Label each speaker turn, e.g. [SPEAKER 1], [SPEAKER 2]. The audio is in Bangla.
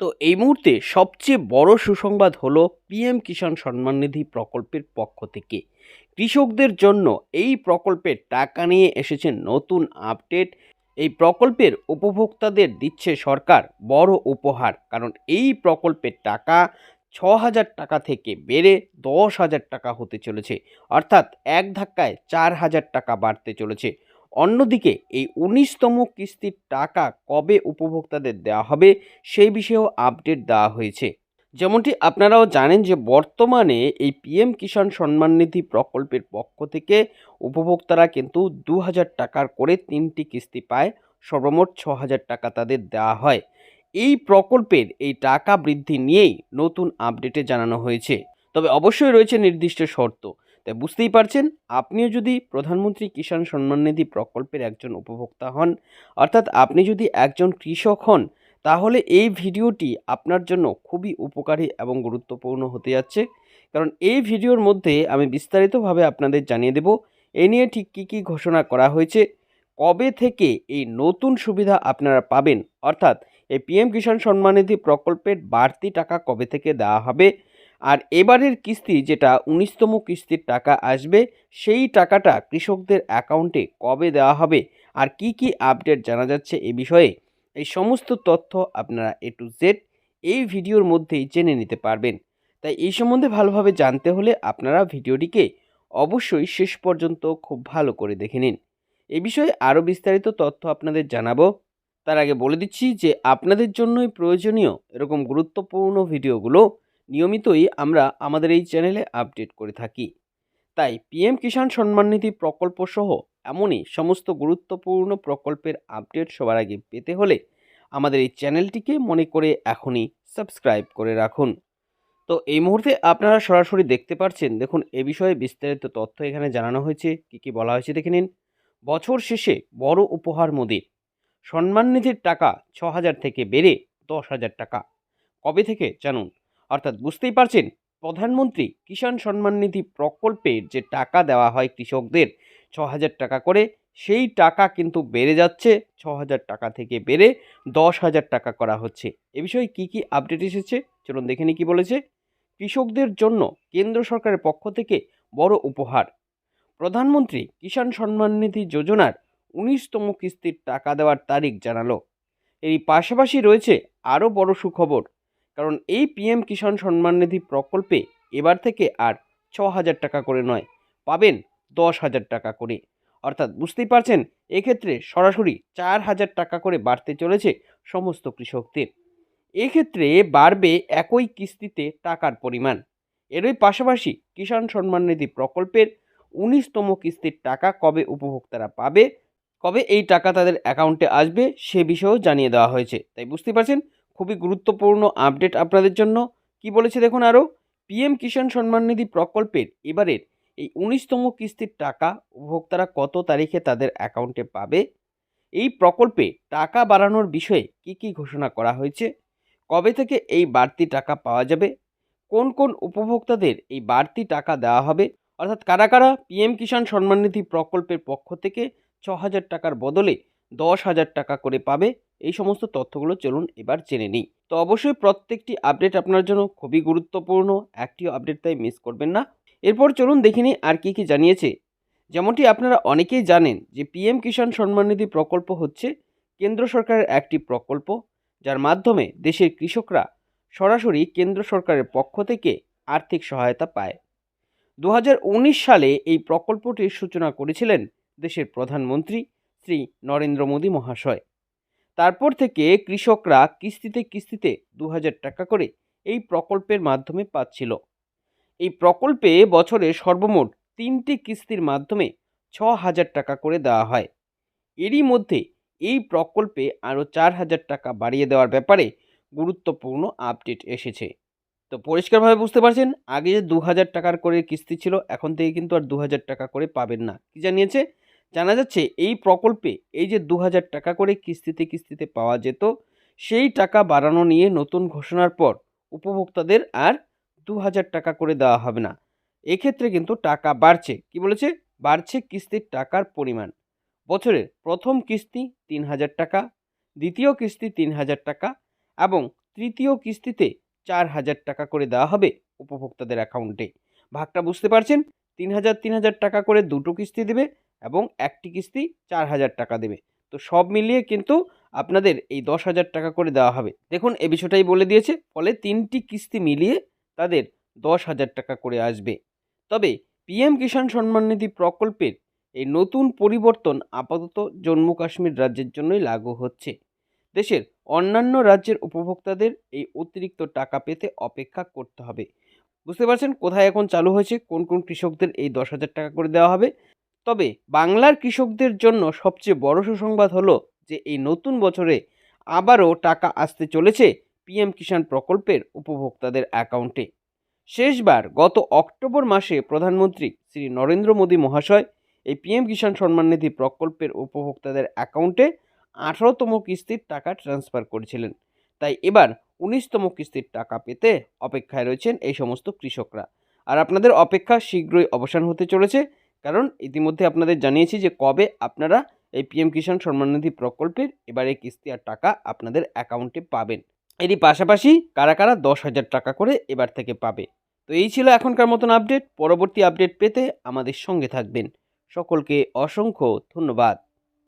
[SPEAKER 1] তো এই মুহূর্তে সবচেয়ে বড় সুসংবাদ হলো পিএম কিষাণ সম্মান নিধি প্রকল্পের পক্ষ থেকে। কৃষকদের জন্য এই প্রকল্পের টাকা নিয়ে এসেছে নতুন আপডেট। এই প্রকল্পের উপভোক্তাদের দিচ্ছে সরকার বড় উপহার, কারণ এই প্রকল্পের টাকা ছ হাজার টাকা থেকে বেড়ে দশ হাজার টাকা হতে চলেছে, অর্থাৎ এক ধাক্কায় চার হাজার টাকা বাড়তে চলেছে। অন্যদিকে, এই উনিশতম কিস্তির টাকা কবে উপভোক্তাদের দেওয়া হবে সেই বিষয়েও আপডেট দেওয়া হয়েছে। যেমনটি আপনারাও জানেন যে বর্তমানে এই পিএম কিষাণ সম্মান নিধি প্রকল্পের পক্ষ থেকে উপভোক্তারা কিন্তু দু হাজার টাকার করে তিনটি কিস্তি পায়, সর্বমোট ছ হাজার টাকা তাদের দেওয়া হয়। এই প্রকল্পের এই টাকা বৃদ্ধি নিয়েই নতুন আপডেটে জানানো হয়েছে। তবে অবশ্যই রয়েছে নির্দিষ্ট শর্ত। তাই বুঝতেই পারছেন, আপনিও যদি প্রধানমন্ত্রী কিষাণ সম্মান নিধি প্রকল্পের একজন উপভোক্তা হন, অর্থাৎ আপনি যদি একজন কৃষক হন, তাহলে এই ভিডিওটি আপনার জন্য খুবই উপকারী এবং গুরুত্বপূর্ণ হতে যাচ্ছে। কারণ এই ভিডিওর মধ্যে আমি বিস্তারিতভাবে আপনাদের জানিয়ে দেব, এ নিয়ে ঠিক কী কী ঘোষণা করা হয়েছে, কবে থেকে এই নতুন সুবিধা আপনারা পাবেন, অর্থাৎ এই পিএম কিষাণ সম্মান নিধি প্রকল্পের বাড়তি টাকা কবে থেকে দেওয়া হবে আর এবারের কিস্তি যেটা উনিশতম কিস্তির টাকা আসবে, সেই টাকাটা কৃষকদের অ্যাকাউন্টে কবে দেওয়া হবে আর কি কি আপডেট জানা যাচ্ছে এ বিষয়ে, এই সমস্ত তথ্য আপনারা এ টু জেড এই ভিডিওর মধ্যেই জেনে নিতে পারবেন। তাই এই সম্বন্ধে ভালোভাবে জানতে হলে আপনারা ভিডিওটিকে অবশ্যই শেষ পর্যন্ত খুব ভালো করে দেখে নিন। এ বিষয়ে আরও বিস্তারিত তথ্য আপনাদের জানাব। তার আগে বলে দিচ্ছি যে আপনাদের জন্যই প্রয়োজনীয় এরকম গুরুত্বপূর্ণ ভিডিওগুলো নিয়মিতই আমরা আমাদের এই চ্যানেলে আপডেট করে থাকি। তাই পিএম কিষাণ সম্মাননিধি প্রকল্প সহ এমনই সমস্ত গুরুত্বপূর্ণ প্রকল্পের আপডেট সবার আগে পেতে হলে আমাদের এই চ্যানেলটিকে মনে করে এখনই সাবস্ক্রাইব করে রাখুন। তো এই মুহূর্তে আপনারা সরাসরি দেখতে পাচ্ছেন দেখুন এ বিষয়ে বিস্তারিত তথ্য এখানে জানানো হয়েছে, কী কী বলা হয়েছে দেখে নিন। বছর শেষে বড় উপহার মোদির। সম্মাননিধির টাকা ছ হাজার থেকে বেড়ে দশ হাজার টাকা। কবে থেকে জানুন? অর্থাৎ বুঝতেই পারছেন, প্রধানমন্ত্রী কিষাণ সম্মান নিধি প্রকল্পের যে টাকা দেওয়া হয় কৃষকদের ছ হাজার টাকা করে, সেই টাকা কিন্তু বেড়ে যাচ্ছে ছ হাজার টাকা থেকে বেড়ে দশ হাজার টাকা করা হচ্ছে। এ বিষয়ে কী কী আপডেট এসেছে? চলুন দেখে নি কী বলেছে। কৃষকদের জন্য কেন্দ্র সরকারের পক্ষ থেকে বড় উপহার। প্রধানমন্ত্রী কিষাণ সম্মান নিধি যোজনার উনিশতম কিস্তির টাকা দেওয়ার তারিখ জানালো। এর পাশাপাশি রয়েছে আরও বড় সুখবর। কারণ এই পিএম কিষাণ সম্মান নিধি প্রকল্পে এবার থেকে আর ছ হাজার টাকা করে নয়, পাবেন দশ হাজার টাকা করে। অর্থাৎ বুঝতেই পারছেন, এক্ষেত্রে সরাসরি চার হাজার টাকা করে বাড়তে চলেছে সমস্ত কৃষকদের। এক্ষেত্রে বাড়বে একই কিস্তিতে টাকার পরিমাণ। এরই পাশাপাশি কিষাণ সম্মান নিধি প্রকল্পের উনিশতম কিস্তির টাকা কবে উপভোক্তারা পাবে, কবে এই টাকা তাদের অ্যাকাউন্টে আসবে সে বিষয়েও জানিয়ে দেওয়া হয়েছে। তাই বুঝতে পারছেন খুবই গুরুত্বপূর্ণ আপডেট আপনাদের জন্য। কি বলেছে দেখুন আরও পিএম কিষাণ সম্মান নিধি প্রকল্পের এবারের এই উনিশতম কিস্তির টাকা উপভোক্তারা কত তারিখে তাদের অ্যাকাউন্টে পাবে? এই প্রকল্পে টাকা বাড়ানোর বিষয়ে কি কি ঘোষণা করা হয়েছে? কবে থেকে এই বাড়তি টাকা পাওয়া যাবে? কোন কোন উপভোক্তাদের এই বাড়তি টাকা দেওয়া হবে? অর্থাৎ কারা কারা পিএম কিষাণ সম্মান নিধি প্রকল্পের পক্ষ থেকে ছ হাজার টাকার বদলে দশ হাজার টাকা করে পাবে। এই সমস্ত তথ্যগুলো চলুন এবার জেনে নিই। তো অবশ্যই প্রত্যেকটি আপডেট আপনার জন্য খুবই গুরুত্বপূর্ণ। একটিও আপডেট তাই মিস করবেন না। এরপর চলুন দেখে নিই আর কী কী জানিয়েছে। যেমনটি আপনারা অনেকেই জানেন যে পিএম কিষাণ সম্মাননিধি প্রকল্প হচ্ছে কেন্দ্র সরকারের একটি প্রকল্প, যার মাধ্যমে দেশের কৃষকরা সরাসরি কেন্দ্র সরকারের পক্ষ থেকে আর্থিক সহায়তা পায়। দু হাজার উনিশ সালে এই প্রকল্পটির সূচনা করেছিলেন দেশের প্রধানমন্ত্রী শ্রী নরেন্দ্র মোদী মহাশয়। তারপর থেকে কৃষকরা কিস্তিতে কিস্তিতে দু হাজার টাকা করে এই প্রকল্পের মাধ্যমে পাচ্ছিল। এই প্রকল্পে বছরে সর্বমোট তিনটি কিস্তির মাধ্যমে ছ হাজার টাকা করে দেওয়া হয়। এরই মধ্যে এই প্রকল্পে আরও চার হাজার টাকা বাড়িয়ে দেওয়ার ব্যাপারে গুরুত্বপূর্ণ আপডেট এসেছে। তো পরিষ্কারভাবে বুঝতে পারছেন, আগে যে দু হাজার টাকার করে কিস্তি ছিল, এখন থেকে কিন্তু আর দু হাজার টাকা করে পাবেন না। কী জানিয়েছে? জানা যাচ্ছে এই প্রকল্পে এই যে দু হাজার টাকা করে কিস্তিতে কিস্তিতে পাওয়া যেত, সেই টাকা বাড়ানো নিয়ে নতুন ঘোষণার পর উপভোক্তাদের আর দু হাজার টাকা করে দেওয়া হবে না। এক্ষেত্রে কিন্তু টাকা বাড়ছে। কি বলেছে? বাড়ছে কিস্তির টাকার পরিমাণ। বছরের প্রথম কিস্তি তিন হাজার টাকা, দ্বিতীয় কিস্তি তিন হাজার টাকা এবং তৃতীয় কিস্তিতে চার হাজার টাকা করে দেওয়া হবে উপভোক্তাদের অ্যাকাউন্টে। ভাগটা বুঝতে পারছেন? তিন হাজার তিন হাজার টাকা করে দুটো কিস্তি দেবে এবং একটি কিস্তি চার হাজার টাকা দেবে। তো সব মিলিয়ে কিন্তু আপনাদের এই দশ হাজার টাকা করে দেওয়া হবে। দেখুন, এ বিষয়টাই বলে দিয়েছে, ফলে তিনটি কিস্তি মিলিয়ে তাদের দশ হাজার টাকা করে আসবে। তবে পিএম কিষাণ সম্মান নিধি প্রকল্পের এই নতুন পরিবর্তন আপাতত জম্মু কাশ্মীর রাজ্যের জন্যই লাগু হচ্ছে। দেশের অন্যান্য রাজ্যের উপভোক্তাদের এই অতিরিক্ত টাকা পেতে অপেক্ষা করতে হবে। বুঝতে পারছেন কোথায় এখন চালু হয়েছে, কোন কোন কৃষকদের এই দশ হাজার টাকা করে দেওয়া হবে? তবে বাংলার কৃষকদের জন্য সবচেয়ে বড় সুসংবাদ হলো যে এই নতুন বছরে আবারও টাকা আসতে চলেছে পিএম কিষাণ প্রকল্পের উপভোক্তাদের অ্যাকাউন্টে। শেষবার গত অক্টোবর মাসে প্রধানমন্ত্রী শ্রী নরেন্দ্র মোদী মহাশয় এই পিএম কিষাণ সম্মান নিধি প্রকল্পের উপভোক্তাদের অ্যাকাউন্টে আঠারোতম কিস্তির টাকা ট্রান্সফার করেছিলেন। তাই এবার উনিশতম কিস্তির টাকা পেতে অপেক্ষায় রয়েছেন এই সমস্ত কৃষকরা। আর আপনাদের অপেক্ষা শীঘ্রই অবসান হতে চলেছে। কারণ ইতিমধ্যে আপনাদের জানিয়েছি যে কবে আপনারা এই পিএম কিষাণ সম্মাননিধি প্রকল্পের এবারে কিস্তি আর টাকা আপনাদের অ্যাকাউন্টে পাবেন। এরই পাশাপাশি কারা কারা দশ হাজার টাকা করে এবার থেকে পাবে? তো এই ছিল এখনকার মতন আপডেট। পরবর্তী আপডেট পেতে আমাদের সঙ্গে থাকবেন। সকলকে অসংখ্য ধন্যবাদ।